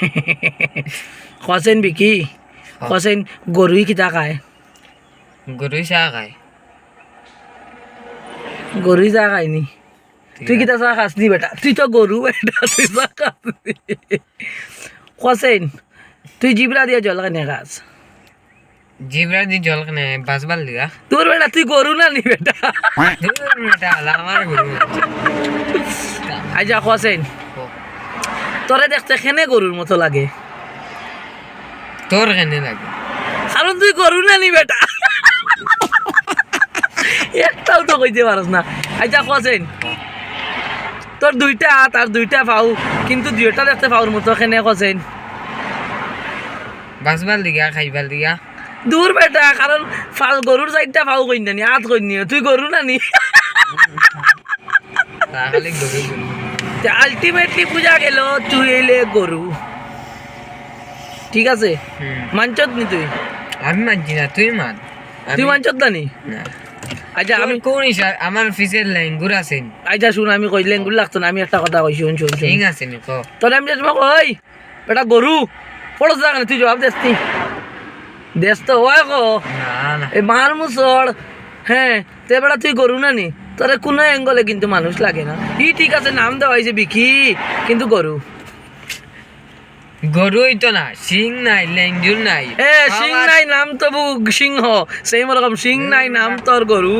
খসেন বিকি খসেন গরুই কিতা খায়। গরু চাহ খায়। গরুই চা খায়নি তুই কিতা চা খাস নি বেটা? তুই তো গরু বেটা তুই চা খাস নি? তুই জিবরা দিয়ে জল খানে খাস জিবরা দি জল কেনে বাজবার লিগা তোর বেটা তুই গরু না নি বেটা? বেটা আমার গরু আচ্ছা খসেন তোরে দেখতে খেনে গরুর মতো লাগে। তোর কেনে লাগে। কারণ তুই গরু না নি বেটা। একটাও তো কইতে পারস না। আচ্ছা খসেন তোর দুইটা হাত আর দুইটা পাও কিন্তু দুইটা দেখতে পাওয়ার মতো খেনে খসেন বাজবার লিগা খাইবার লিগা। দূর বেটা কারণ ফাল গরুর চারটা পাও কই নানি হাত কই নি। তুই গরু নানি তা খালি গরু। গরু আলটিমেটলি পূজা গেল তুই এলে গরু। ঠিক আছে? হুম। মানচত নি তুই? আমি মানছি না তুই মান। তুই মানচত না নি? আচ্ছা আমি কোন হিসাব? আমার ফিসের ল্যাঙ্গুর আছে? আচ্ছা শুন আমি কইলেনগুলো লাগতো না আমি একটা কথা কই শুন শুন ঠিক আছে নি ক। তোর আমি তোমাকে ওই বেটা গরু। পড়স না তুই জবাব দেস নি। দেস তো ওই গো না না। এই মার মুসড়। হ্যাঁ তে বেটা তুই গরু না নি? তোরে কোনো অ্যাঙ্গলে কিন্তু মানুষ লাগে না। ই ঠিক আছে নাম দেওয়া হয়েছে বিকি কিন্তু গরু। গরুই তো না সিং নাই ল্যাঙ্গুর নাই। এ সিং নাই নাম তো সিংহ। সেই রকম সিং নাই নাম তোর গরু।